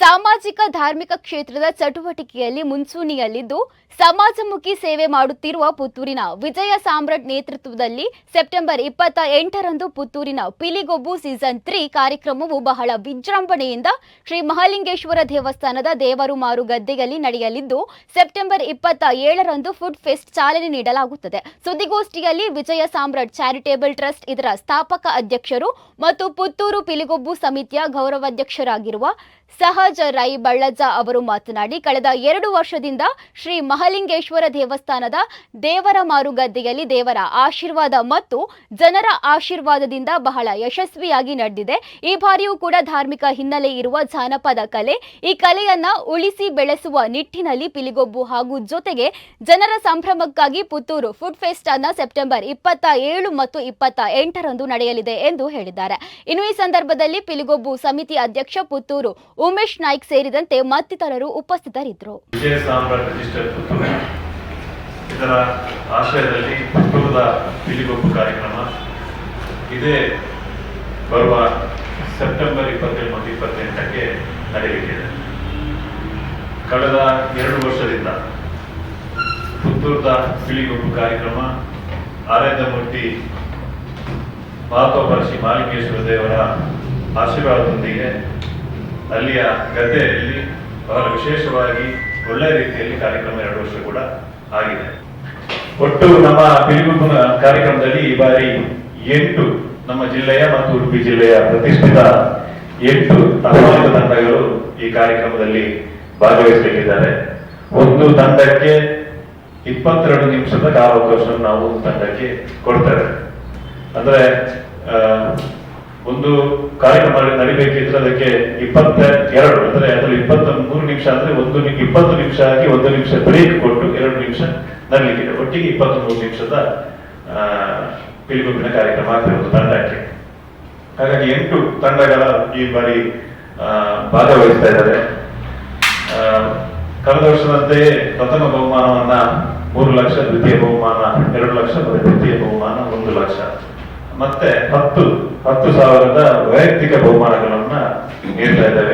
ಸಾಮಾಜಿಕ ಧಾರ್ಮಿಕ ಕ್ಷೇತ್ರದ ಚಟುವಟಿಕೆಯಲ್ಲಿ ಮುಂಚೂಣಿಯಲ್ಲಿದ್ದು ಸಮಾಜಮುಖಿ ಸೇವೆ ಮಾಡುತ್ತಿರುವ ಪುತ್ತೂರಿನ ವಿಜಯ ಸಾಮ್ರಾಟ್ ನೇತೃತ್ವದಲ್ಲಿ ಸೆಪ್ಟೆಂಬರ್ ಇಪ್ಪತ್ತ ಎಂಟರಂದು ಪುತ್ತೂರಿನ ಪಿಲಿಗೊಬ್ಬು ಸೀಸನ್ ತ್ರೀ ಕಾರ್ಯಕ್ರಮವು ಬಹಳ ವಿಜೃಂಭಣೆಯಿಂದ ಶ್ರೀ ಮಹಾಲಿಂಗೇಶ್ವರ ದೇವಸ್ಥಾನದ ದೇವರು ಮಾರು ಗದ್ದೆಯಲ್ಲಿ ನಡೆಯಲಿದ್ದು, ಸೆಪ್ಟೆಂಬರ್ ಇಪ್ಪತ್ತ ಏಳರಂದು ಫುಡ್ ಫೆಸ್ಟ್ ಚಾಲನೆ ನೀಡಲಾಗುತ್ತದೆ. ಸುದ್ದಿಗೋಷ್ಠಿಯಲ್ಲಿ ವಿಜಯ ಸಾಮ್ರಾಟ್ ಚಾರಿಟೇಬಲ್ ಟ್ರಸ್ಟ್ ಇದರ ಸ್ಥಾಪಕ ಅಧ್ಯಕ್ಷರು ಮತ್ತು ಪುತ್ತೂರು ಪಿಲಿಗೊಬ್ಬು ಸಮಿತಿಯ ಗೌರವಾಧ್ಯಕ್ಷರಾಗಿರುವ ಸಹಜ ರೈ ಬಳ್ಳಜ್ಜ ಅವರು ಮಾತನಾಡಿ, ಕಳೆದ ಎರಡು ವರ್ಷದಿಂದ ಶ್ರೀ ಮಹಲಿಂಗೇಶ್ವರ ದೇವಸ್ಥಾನದ ದೇವರ ಮಾರುಗದ್ದೆಯಲ್ಲಿ ದೇವರ ಆಶೀರ್ವಾದ ಮತ್ತು ಜನರ ಆಶೀರ್ವಾದದಿಂದ ಬಹಳ ಯಶಸ್ವಿಯಾಗಿ ನಡೆದಿದೆ. ಈ ಬಾರಿಯೂ ಕೂಡ ಧಾರ್ಮಿಕ ಹಿನ್ನೆಲೆ ಇರುವ ಜಾನಪದ ಕಲೆ, ಈ ಕಲೆಯನ್ನ ಉಳಿಸಿ ಬೆಳೆಸುವ ನಿಟ್ಟಿನಲ್ಲಿ ಪಿಲಿಗೊಬ್ಬು ಹಾಗೂ ಜೊತೆಗೆ ಜನರ ಸಂಭ್ರಮಕ್ಕಾಗಿ ಪುತ್ತೂರು ಫುಡ್ ಫೆಸ್ಟ್ ಅನ್ನ ಸೆಪ್ಟೆಂಬರ್ ಇಪ್ಪತ್ತ ಏಳು ಮತ್ತು ಇಪ್ಪತ್ತ ಎಂಟರಂದು ನಡೆಯಲಿದೆ ಎಂದು ಹೇಳಿದ್ದಾರೆ. ಇನ್ನು ಈ ಸಂದರ್ಭದಲ್ಲಿ ಪಿಲಿಗೊಬ್ಬು ಸಮಿತಿ ಅಧ್ಯಕ್ಷ ಪುತ್ತೂರು ಉಮೇಶ್ ನಾಯ್ಕ್ ಸೇರಿದಂತೆ ಮತ್ತಿತರರು ಉಪಸ್ಥಿತರಿದ್ದರು. ಇದರ ಆಶ್ರಯದಲ್ಲಿ ಪುತ್ತೂರದ ಕಾರ್ಯಕ್ರಮ. ಇದೇ ಬರುವ ಸೆಪ್ಟೆಂಬರ್ ಇಪ್ಪತ್ತೇಳು ಮತ್ತು ಇಪ್ಪತ್ತೆಂಟಕ್ಕೆ ನಡೆಯಲಿದೆ. ಕಳೆದ ಎರಡು ವರ್ಷದಿಂದ ಪುತ್ತೂರದ ಪಿಲಿಗೊಪ್ಪು ಕಾರ್ಯಕ್ರಮ. ಆರಾಧ್ಯ ಮೂರ್ತಿ ಮಹಾತ್ಮ ಮಾಲಿಕೇಶ್ವರ ದೇವರ ಆಶೀರ್ವಾದದೊಂದಿಗೆ ಅಲ್ಲಿಯ ಗದ್ದೆಯಲ್ಲಿ ಬಹಳ ವಿಶೇಷವಾಗಿ ಒಳ್ಳೆ ರೀತಿಯಲ್ಲಿ ಕಾರ್ಯಕ್ರಮ ಎರಡು ವರ್ಷ ಕೂಡ ಆಗಿದೆ. ಒಟ್ಟು ನಮ್ಮ ಪಿಲಿಗುಂಬ ಕಾರ್ಯಕ್ರಮದಲ್ಲಿ ಈ ಬಾರಿ ಎಂಟು ನಮ್ಮ ಜಿಲ್ಲೆಯ ಮತ್ತು ಉಡುಪಿ ಜಿಲ್ಲೆಯ ಪ್ರತಿಷ್ಠಿತ ಎಂಟು ಆಹ್ವಾನಿತ ತಂಡಗಳು ಈ ಕಾರ್ಯಕ್ರಮದಲ್ಲಿ ಭಾಗವಹಿಸಲಿದ್ದಾರೆ. ಒಂದು ತಂಡಕ್ಕೆ ಇಪ್ಪತ್ತೆರಡು ನಿಮಿಷದ ಕಾಲಾವಕಾಶವನ್ನು ನಾವು ತಂಡಕ್ಕೆ ಕೊಡ್ತೇವೆ. ಅಂದ್ರೆ ಒಂದು ಕಾರ್ಯಕ್ರಮ ನಡಿಬೇಕಿದ್ರೆ ಅದಕ್ಕೆ ಇಪ್ಪತ್ತ ಎರಡು, ಅಂದ್ರೆ ಅದ್ರಲ್ಲಿ ಇಪ್ಪತ್ತ ಮೂರು ನಿಮಿಷ ಅಂದ್ರೆ ಒಂದು ಇಪ್ಪತ್ತು ನಿಮಿಷ ಆಗಿ ಒಂದು ನಿಮಿಷ ಬ್ರೇಕ್ ಕೊಟ್ಟು ಎರಡು ನಿಮಿಷ ನಡಲಿಕ್ಕಿದೆ. ಒಟ್ಟಿಗೆ ಇಪ್ಪತ್ತ್ ಮೂರು ನಿಮಿಷದ ಪಿಲಿಗುಂಬಿನ ಕಾರ್ಯಕ್ರಮ ಆಗ್ತಿರೋದು ತಂಡಕ್ಕೆ. ಹಾಗಾಗಿ ಎಂಟು ತಂಡಗಳ ಈ ಬಾರಿ ಭಾಗವಹಿಸ್ತಾ ಇದ್ದಾರೆ. ಕಳೆದ ವರ್ಷದಂತೆಯೇ ಪ್ರಥಮ ಬಹುಮಾನವನ್ನ ಮೂರು ಲಕ್ಷ, ದ್ವಿತೀಯ ಬಹುಮಾನ ಎರಡು ಲಕ್ಷ, ಮತ್ತು ತೃತೀಯ ಬಹುಮಾನ ಒಂದು ಲಕ್ಷ. ಮತ್ತೆ ಹತ್ತು ಹತ್ತು ಸಾವಿರದ ವೈಯಕ್ತಿಕ ಬಹುಮಾನಗಳನ್ನ ನೀಡ್ತಾ ಇದ್ದೇವೆ.